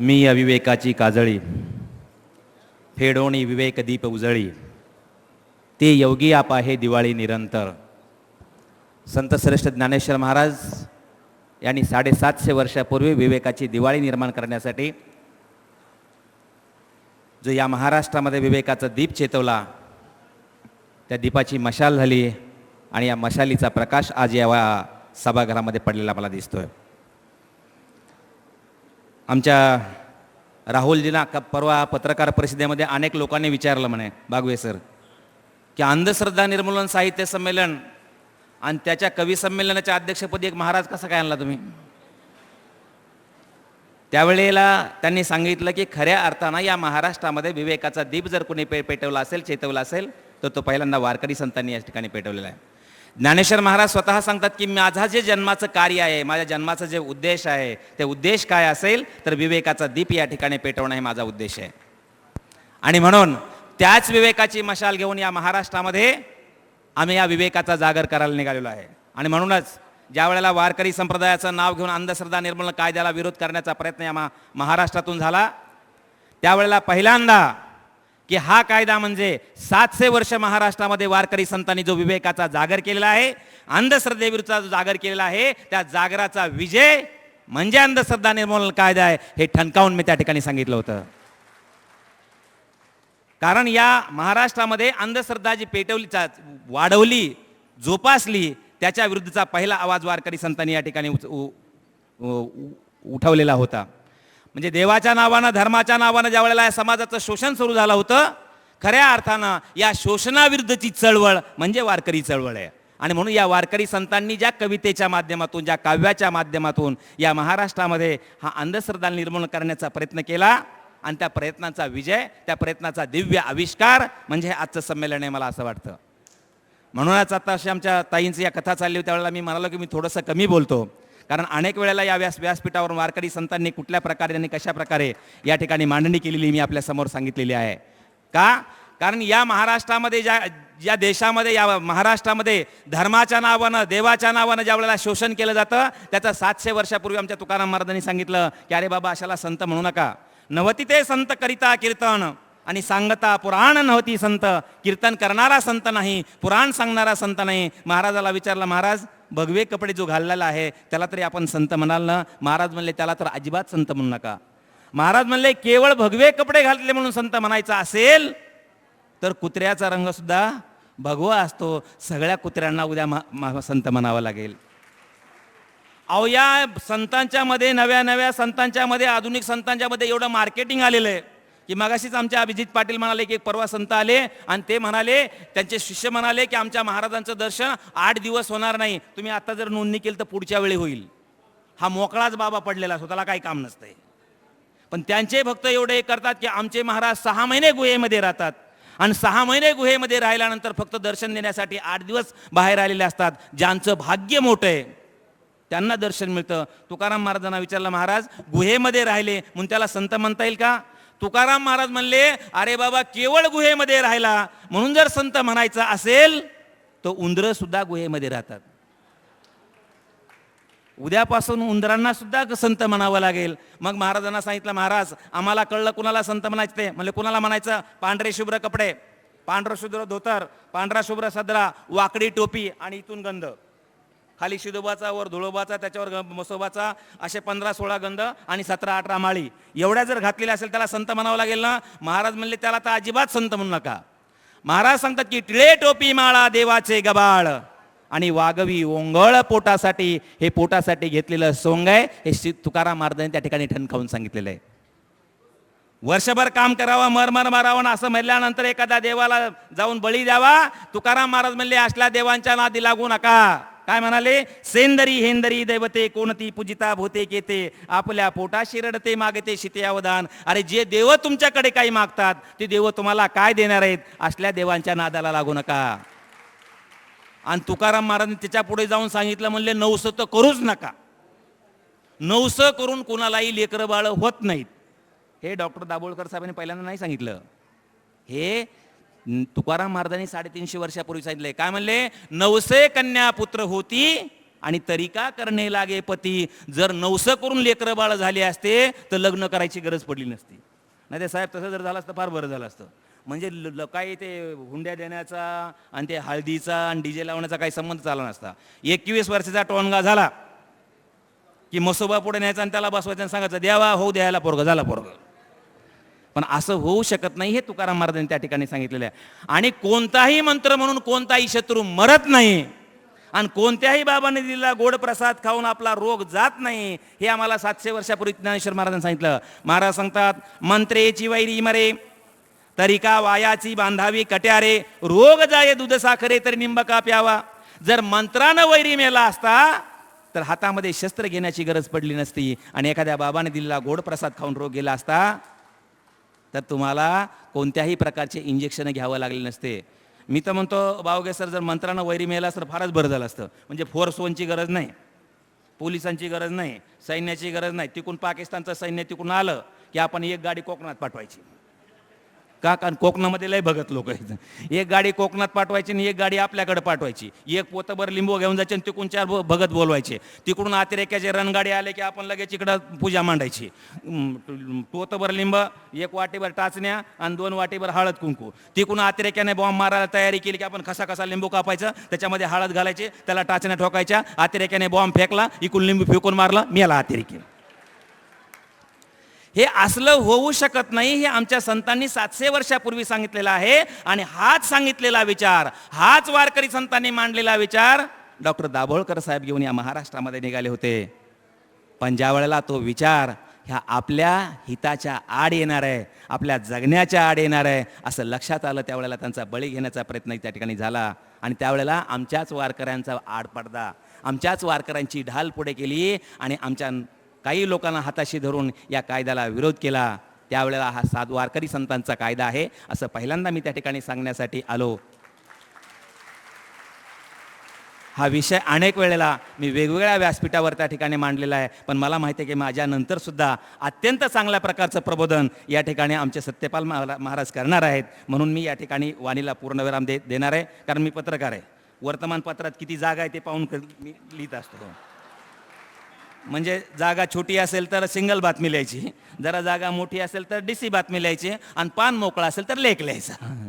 मी अविवेकाची काजळी. फेडोणी विवेक दीप उजळी. ते योगी आप आहे दिवाळी निरंतर. संतश्रेष्ठ ज्ञानेश्वर महाराज यांनी साडेसातशे वर्षापूर्वी विवेकाची दिवाळी निर्माण करण्यासाठी जो या महाराष्ट्रामध्ये विवेकाचा दीप चेतवला त्या दीपाची मशाल झाली आणि या मशालीचा प्रकाश आज या सभागृहामध्ये पडलेला मला दिसतोय. आमच्या राहुलजींना क परवा पत्रकार परिषदेमध्ये अनेक लोकांनी विचारलं म्हणे बागवे सर की अंधश्रद्धा निर्मूलन साहित्य संमेलन आणि त्याच्या कवी संमेलनाच्या अध्यक्षपदी एक महाराज कसा काय आणला तुम्ही? त्यावेळेला त्यांनी सांगितलं की खऱ्या अर्थानं या महाराष्ट्रामध्ये विवेकाचा दीप जर कोणी पे पेटवला असेल चेतवला असेल तर तो पहिल्यांदा वारकरी संतांनी या ठिकाणी पेटवलेला आहे. ज्ञानेश्वर महाराज स्वतः सांगतात की माझा जे जन्माचं कार्य आहे माझ्या जन्माचा जे उद्देश आहे ते उद्देश काय असेल तर विवेकाचा दीप या ठिकाणी पेटवणं हे माझा उद्देश आहे. आणि म्हणून त्याच विवेकाची मशाल घेऊन या महाराष्ट्रामध्ये आम्ही या विवेकाचा जागर करायला निघालेलो आहे. आणि म्हणूनच ज्या वेळेला वारकरी संप्रदायाचं नाव घेऊन अंधश्रद्धा निर्मूलन कायद्याला विरोध करण्याचा प्रयत्न या महाराष्ट्रातून झाला त्यावेळेला पहिल्यांदा की हा कायदा म्हणजे सातशे वर्ष महाराष्ट्रामध्ये वारकरी संतांनी जो विवेकाचा जागर केलेला आहे अंधश्रद्धेविरुद्धचा जो जागर केलेला आहे त्या जागराचा विजय म्हणजे अंधश्रद्धा निर्मूलन कायदा आहे हे ठणकावून मी त्या ठिकाणी सांगितलं होतं. कारण या महाराष्ट्रामध्ये अंधश्रद्धा जी पेटवली चा- वाढवली जोपासली त्याच्या विरुद्धचा पहिला आवाज वारकरी संतांनी या ठिकाणी उच- उ- उ- उ- उठवलेला होता. म्हणजे देवाच्या नावानं धर्माच्या नावानं ज्या वेळेला या समाजाचं शोषण सुरू झालं होतं खऱ्या अर्थानं या शोषणाविरुद्धची चळवळ म्हणजे वारकरी चळवळ आहे. आणि म्हणून या वारकरी संतांनी ज्या कवितेच्या माध्यमातून ज्या काव्याच्या माध्यमातून या महाराष्ट्रामध्ये हा अंधश्रद्धा निर्मूलन करण्याचा प्रयत्न केला आणि त्या प्रयत्नाचा विजय त्या प्रयत्नाचा दिव्य आविष्कार म्हणजे आजचं संमेलन आहे मला असं वाटतं. म्हणूनच आता अशी आमच्या ताईंची या कथा चालली होती त्यावेळेला मी म्हणालो की मी थोडंसं कमी बोलतो. कारण अनेक वेळेला या व्यास व्यासपीठावर वारकरी संतांनी कुठल्या प्रकारे आणि कशा प्रकारे या ठिकाणी मांडणी केलेली मी आपल्यासमोर सांगितलेली आहे. का? कारण या महाराष्ट्रामध्ये ज्या ज्या देशामध्ये या महाराष्ट्रामध्ये धर्माच्या नावानं देवाच्या नावानं ज्या वेळेला शोषण केलं जातं त्याचं सातशे वर्षापूर्वी आमच्या तुकाराम महाराजांनी सांगितलं की अरे बाबा अशाला संत म्हणू नका. नवती ते संत करिता कीर्तन आणि सांगता पुराण नव्हती संत. कीर्तन करणारा संत नाही पुराण सांगणारा संत नाही. महाराजाला विचारलं महाराज भगवे कपडे जो घाललेला आहे त्याला तरी आपण संत म्हणाल ना? महाराज म्हणले त्याला तर अजिबात संत म्हणू नका. महाराज म्हणले केवळ भगवे कपडे घातले म्हणून संत म्हणायचा असेल तर कुत्र्याचा रंग सुद्धा भगवा असतो. सगळ्या कुत्र्यांना उद्या संत म्हणावं लागेल. अहो या संतांच्या मध्ये नव्या नव्या संतांच्या मध्ये आधुनिक संतांच्या मध्ये एवढं मार्केटिंग आलेलं आहे. की मगाशीच आमच्या अभिजित पाटील म्हणाले की एक परवा संत आले आणि ते म्हणाले त्यांचे शिष्य म्हणाले की आमच्या महाराजांचं दर्शन आठ दिवस होणार नाही. तुम्ही आता जर नोंदणी केली तर पुढच्या वेळी होईल. हा मोकळाच बाबा पडलेला स्वतःला काही काम नसतंय. पण त्यांचे भक्त एवढे करतात की आमचे महाराज सहा महिने गुहेमध्ये राहतात. आणि सहा महिने गुहेमध्ये राहिल्यानंतर फक्त दर्शन देण्यासाठी आठ दिवस बाहेर आलेले असतात. ज्यांचं भाग्य मोठं आहे त्यांना दर्शन मिळतं. तुकाराम महाराजांना विचारलं महाराज गुहेमध्ये राहिले म्हणून त्याला संत म्हणता येईल का? तुकाराम महाराज म्हणले अरे बाबा केवळ गुहेमध्ये राहिला. म्हणून जर संत म्हणायचा असेल तर उंदरं सुद्धा गुहेमध्ये राहतात. उद्यापासून उंदरांना सुद्धा संत म्हणावं लागेल. मग महाराजांना सांगितलं महाराज आम्हाला कळलं कुणाला संत म्हणायचं ते. म्हणजे कुणाला म्हणायचं? पांढरे शुभ्र कपडे पांढरं शुभ्र धोतर पांढरा शुभ्र सदरा वाकडी टोपी आणि इथून गंध. खाली शिदोबाचा वर धुळोबाचा त्याच्यावर मसोबाचा असे पंधरा सोळा गंध आणि सतरा अठरा माळी. एवढ्या जर घातलेल्या असेल त्याला संत म्हणावं लागेल ना? महाराज म्हणले त्याला तर अजिबात संत म्हणू नका. महाराज सांगतात की टिळे टोपी माळा देवाचे गबाळ. आणि वागवी ओंगळ पोटासाठी हे पोटासाठी घेतलेलं सोंग आहे. हे श्री तुकाराम महाराजांनी त्या ठिकाणी ठणकावून सांगितलेलं आहे. वर्षभर काम करावं मर मर मारावं असं म्हणल्यानंतर एखाद्या देवाला जाऊन बळी द्यावा. तुकाराम महाराज म्हणले असल्या देवांच्या नादी लागू नका. काय म्हणाले? सेंदरी हेंदरी दैवते कोणती पूजिता भूते केते? आपल्या पोटाशी रडते मागते शिते अवदान. अरे जे देव तुमच्याकडे काही मागतात ते देव तुम्हाला काय देणार आहेत? असल्या देवांच्या नादाला लागू नका. आणि तुकाराम महाराजांनी त्याच्या पुढे जाऊन सांगितलं म्हणले नवस तर करूच नका. नवस करून कुणालाही लेकरं बाळ होत नाहीत. हे डॉक्टर दाभोळकर साहेबांनी पहिल्यांदा नाही सांगितलं. हे तुकाराम महाराजांनी साडेतीनशे वर्षापूर्वी सांगितले काय म्हणले? नवसे कन्या पुत्र होती आणि तरीका करणे लागे पती? जर नवस करून लेकरं बाळ झाले असते तर लग्न करायची गरज पडली नसती. नाही ते साहेब तसं जर झालं असतं फार बरं झालं असतं. म्हणजे ल- ल- काही ते हुंड्या देण्याचा आणि ते हळदीचा आणि डीजे लावण्याचा काही संबंध चालला नसता. एकवीस वर्षाचा टोनगा झाला की मसोबा पुढे न्यायचा आणि त्याला बसवायचा आणि सांगायचं द्यावा हो द्यायला पोरग झाला पोरग. पण असं होऊ शकत नाही हे तुकाराम महाराजांनी त्या ठिकाणी सांगितलेलं आहे. आणि कोणताही मंत्र म्हणून कोणताही शत्रू मरत नाही. आणि कोणत्याही बाबाने दिलेला गोड प्रसाद खाऊन आपला रोग जात नाही हे आम्हाला सातशे वर्षापूर्वी ज्ञानेश्वर महाराजांनी सांगितलं. महाराज सांगतात मंत्रेची वैरी मरे तरिका वायाची बांधावी कट्यारे रोग जाये दूध साखरे तरी निंबका प्यावा. जर मंत्रानं वैरी मेला असता तर हातामध्ये शस्त्र घेण्याची गरज पडली नसती. आणि एखाद्या बाबाने दिलेला गोड प्रसाद खाऊन रोग गेला असता तर तुम्हाला कोणत्याही प्रकारचे इंजेक्शन घ्यावं लागले नसते. मी तर म्हणतो बावगे सर जर मंत्रानं वैरी मिळाला तर फारच बरं झालं असतं. म्हणजे फोर्स वनची गरज नाही. पोलिसांची गरज नाही. सैन्याची गरज नाही. तिकून पाकिस्तानचं सैन्य तिकून आलं की आपण एक गाडी कोकणात पाठवायची. का कारण कोकणामध्ये लय भगत लोक आहेत. एक गाडी कोकणात पाठवायची आणि एक गाडी आपल्याकडे पाठवायची. एक पोतभर लिंबू घेऊन जायचे आणि तिकडून चार भगत बोलवायचे. तिकडून अतिरेक्याचे रणगाडी आले की आपण लगेच इकडं पूजा मांडायची. पोतभर लिंब एक वाटीभर टाचण्या आणि दोन वाटीभर हळद कुंकू. तिकडून अतिरेक्याने बॉम्ब मारायला तयारी केली की आपण कसा कसा लिंबू कापायचा त्याच्यामध्ये हळद घालायचे त्याला टाचण्या ठोकायच्या अतिरेक्याने बॉम्ब फेकला इकडून लिंबू फेकून मारला मेला अतिरेकी. हे असलं होऊ शकत नाही हे आमच्या संतांनी सातशे वर्षापूर्वी सांगितलेलं आहे आणि हाच सांगितलेला विचार हाच वारकरी संतांनी मांडलेला विचार डॉक्टर दाभोळकर साहेब घेऊन या महाराष्ट्रामध्ये निघाले होते. पण ज्या वेळेला तो विचार ह्या आपल्या हिताच्या आड येणार आहे आपल्या जगण्याच्या आड येणार आहे असं लक्षात आलं त्यावेळेला त्यांचा बळी घेण्याचा प्रयत्न त्या ठिकाणी झाला. आणि त्यावेळेला आमच्याच वारकऱ्यांचा आड पडदा आमच्याच वारकऱ्यांची ढाल पुढे केली आणि आमच्या काही लोकांना हाताशी धरून या कायद्याला विरोध केला त्यावेळेला हा सात वारकरी संतांचा कायदा आहे असं पहिल्यांदा मी त्या ठिकाणी सांगण्यासाठी आलो. हा विषय अनेक वेळेला मी वेगवेगळ्या व्यासपीठावर त्या ठिकाणी मांडलेला आहे पण मला माहिती आहे की माझ्यानंतर सुद्धा अत्यंत चांगल्या प्रकारचं प्रबोधन या ठिकाणी आमचे सत्यपाल महा महाराज करणार आहेत म्हणून मी या ठिकाणी वाणीला पूर्णविराम दे देणार आहे कारण मी पत्रकार आहे. वर्तमानपत्रात किती जागा आहे ते पाहून क- मी लिहित असतो. म्हणजे जागा छोटी असेल तर सिंगल बातमी लिहायची. जरा जागा मोठी असेल तर डी सी बातमी लिहायची. आणि पान मोकळा असेल तर लेख लिहायचा.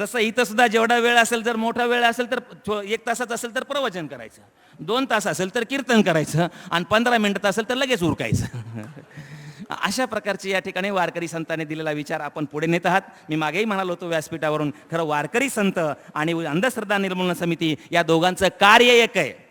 तसं इथं सुद्धा जेवढा वेळ असेल जर मोठा वेळ असेल तर थो- एक तासात असेल तर प्रवचन करायचं. दोन तास असेल तर कीर्तन करायचं. आणि पंधरा मिनटात असेल तर लगेच उरकायचं. अशा प्रकारची या ठिकाणी वारकरी संतांनी दिलेला विचार आपण पुढे नेत आहात. मी मागेही म्हणालो होतो व्यासपीठावरून खरं वारकरी संत आणि अंधश्रद्धा निर्मूलन समिती या दोघांचं कार्य एक आहे.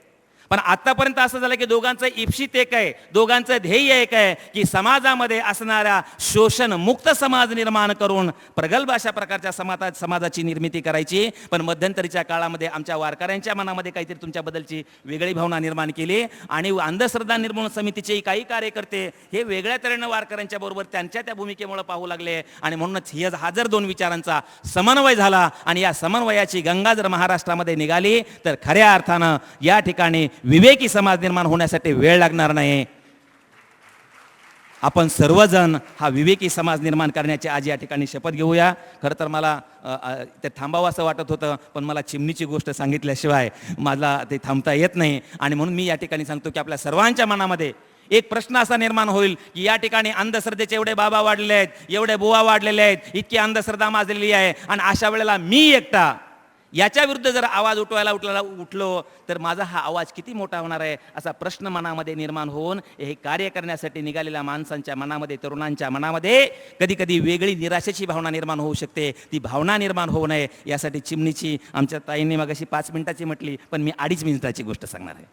पण आतापर्यंत असं झालं की दोघांचं इप्सित एक आहे दोघांचं ध्येय एक आहे की समाजामध्ये असणाऱ्या शोषण मुक्त समाज निर्माण करून प्रगल्भ अशा प्रकारच्या समाजा समाजाची निर्मिती करायची. पण मध्यंतरीच्या काळामध्ये आमच्या वारकऱ्यांच्या मनामध्ये काहीतरी तुमच्याबद्दलची वेगळी भावना निर्माण केली आणि अंधश्रद्धा निर्मूलन समितीचे काही कार्यकर्ते हे वेगळ्या तऱ्हेनं वारकऱ्यांच्या बरोबर त्यांच्या त्या भूमिकेमुळे पाहू लागले आणि म्हणूनच हे हा जर दोन विचारांचा समन्वय झाला आणि या समन्वयाची गंगा जर महाराष्ट्रामध्ये निघाली तर खऱ्या अर्थानं या ठिकाणी विवेकी समाज निर्माण होण्यासाठी वेळ लागणार नाही. आपण सर्वजण हा विवेकी समाज निर्माण करण्याची आज या ठिकाणी शपथ घेऊया. खरं तर मला ते थांबावं असं वाटत होतं पण मला चिमणीची गोष्ट सांगितल्याशिवाय मला ते थांबता येत नाही. आणि म्हणून मी या ठिकाणी सांगतो की आपल्या सर्वांच्या मनामध्ये एक प्रश्न असा निर्माण होईल की या ठिकाणी अंधश्रद्धेचे एवढे बाबा वाढलेले आहेत एवढे बुवा वाढलेले आहेत इतकी अंधश्रद्धा माजलेली आहे. आणि अशा वेळेला मी एकटा याच्या विरुद्ध जर आवाज उठवायला उठला उठलो तर माझा हा आवाज किती मोठा होणार आहे? असा प्रश्न मनामध्ये निर्माण होऊन हे कार्य करण्यासाठी निघालेल्या माणसांच्या मनामध्ये तरुणांच्या मनामध्ये कधी कधी वेगळी निराशेची भावना निर्माण होऊ शकते. ती भावना निर्माण होऊ नये. यासाठी चिमणीची आमच्या ताईंनी मग अशी पाच मिनिटाची म्हटली पण मी अडीच मिनिटाची गोष्ट सांगणार आहे.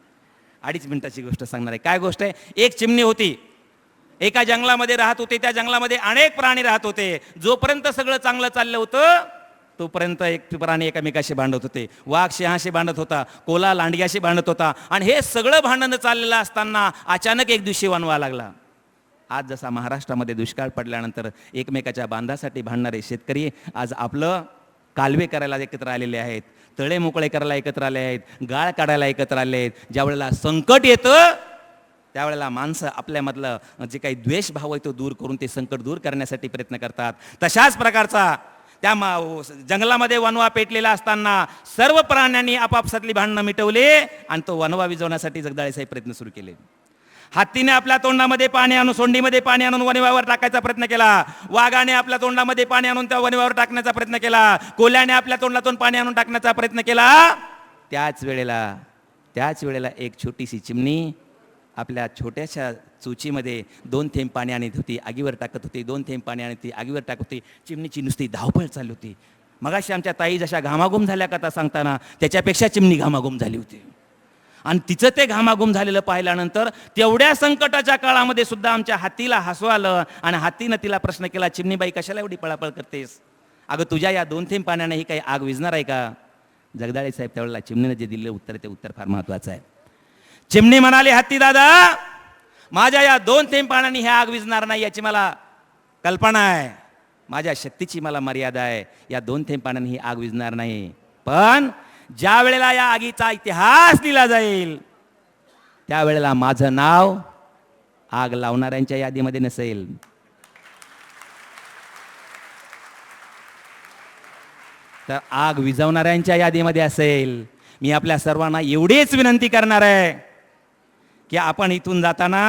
अडीच मिनिटाची गोष्ट सांगणार आहे. काय गोष्ट आहे? एक चिमणी होती. एका जंगलामध्ये राहत होते. त्या जंगलामध्ये अनेक प्राणी राहत होते. जोपर्यंत सगळं चांगलं चाललं होतं तोपर्यंत एक प्राणी एकामेकाशी भांडत होते. वाघ सिंहाशी भांडत होता कोला लांडग्याशी भांडत होता. आणि हे सगळं भांडणं चाललेलं असताना अचानक एक दिवशी वनवा लागला. आज जसा महाराष्ट्रामध्ये दुष्काळ पडल्यानंतर एकमेकाच्या बांधासाठी भांडणारे शेतकरी आज आपलं कालवे करायला एकत्र आलेले आहेत तळे मोकळे करायला एकत्र आले आहेत गाळ काढायला एकत्र आले आहेत. ज्या वेळेला संकट येतं त्यावेळेला माणसं आपल्यामधलं जे काही द्वेष भाव आहे तो दूर करून ते संकट दूर करण्यासाठी प्रयत्न करतात. तशाच प्रकारचा त्या मा- जंगलामध्ये वनवा पेटलेला असताना सर्व प्राण्यांनी आपापसातली भांडणं मिटवले आणि तो वनवा विजवण्यासाठी जगदाळेसाहेब प्रयत्न सुरू केले. हत्तीने आपल्या तोंडामध्ये पाणी आणून सोंडीमध्ये पाणी आणून वनव्यावर टाकायचा प्रयत्न केला. वाघाने आपल्या तोंडामध्ये पाणी आणून त्या वनव्यावर टाकण्याचा प्रयत्न केला. कोल्याने आपल्या तोंडातून पाणी आणून टाकण्याचा प्रयत्न केला. त्याच वेळेला त्याच वेळेला एक छोटीशी चिमणी आपल्या छोट्याशा चुचीमध्ये दोन थेंब पाणी आणत होती आगीवर टाकत होती दोन थेंब पाणी आणत होती आगीवर टाकत होती चिमणीची नुसती धावपळ चालली होती. मगाशी आमच्या ताई जशा घामाघूम झाल्या कथा सांगताना त्याच्यापेक्षा चिमणी घामाघूम झाली होती. आणि तिचं ते घामाघूम झालेलं पाहिल्यानंतर तेवढ्या संकटाच्या काळामध्ये सुद्धा आमच्या हातीला हसू आलं आणि हातीनं तिला प्रश्न केला चिमणीबाई कशाला एवढी पळापळ करतेस? अगं तुझ्या या दोन थेंब पाण्याने ही काही आग विझणार आहे का? जगदाळे साहेब त्यावेळेला चिमणीनं जे दिलेलं उत्तर ते उत्तर फार महत्वाचं आहे. चिमणी म्हणाली हत्ती दादा माझ्या या दोन थेंब पाण्याने हे आग विझणार नाही याची मला कल्पना आहे. माझ्या शक्तीची मला मर्यादा आहे. या दोन थेंब पाण्याने ही आग विझणार नाही. पण ज्या वेळेला या आगीचा इतिहास लिहिला जाईल त्यावेळेला माझं नाव आग लावणाऱ्यांच्या यादीमध्ये नसेल. तर आग विझवणाऱ्यांच्या यादीमध्ये असेल. मी आपल्या सर्वांना एवढीच विनंती करणार आहे. की आपण इथून जाताना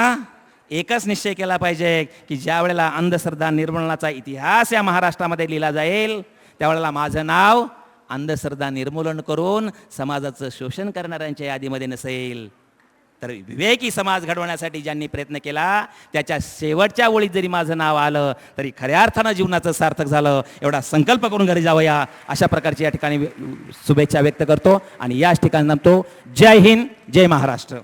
एकच निश्चय केला पाहिजे की ज्या वेळेला अंधश्रद्धा निर्मूलनाचा इतिहास या महाराष्ट्रामध्ये लिहिला जाईल त्यावेळेला माझं नाव अंधश्रद्धा निर्मूलन करून समाजाचं शोषण करणाऱ्यांच्या यादीमध्ये नसेल. तर विवेकी समाज घडवण्यासाठी ज्यांनी प्रयत्न केला त्याच्या शेवटच्या ओळीत जरी माझं नाव आलं तरी खऱ्या अर्थानं जीवनाचं सार्थक झालं. एवढा संकल्प करून घरी जावया अशा प्रकारची या ठिकाणी शुभेच्छा व्यक्त करतो आणि याच ठिकाणी नमतो जय हिंद जय महाराष्ट्र.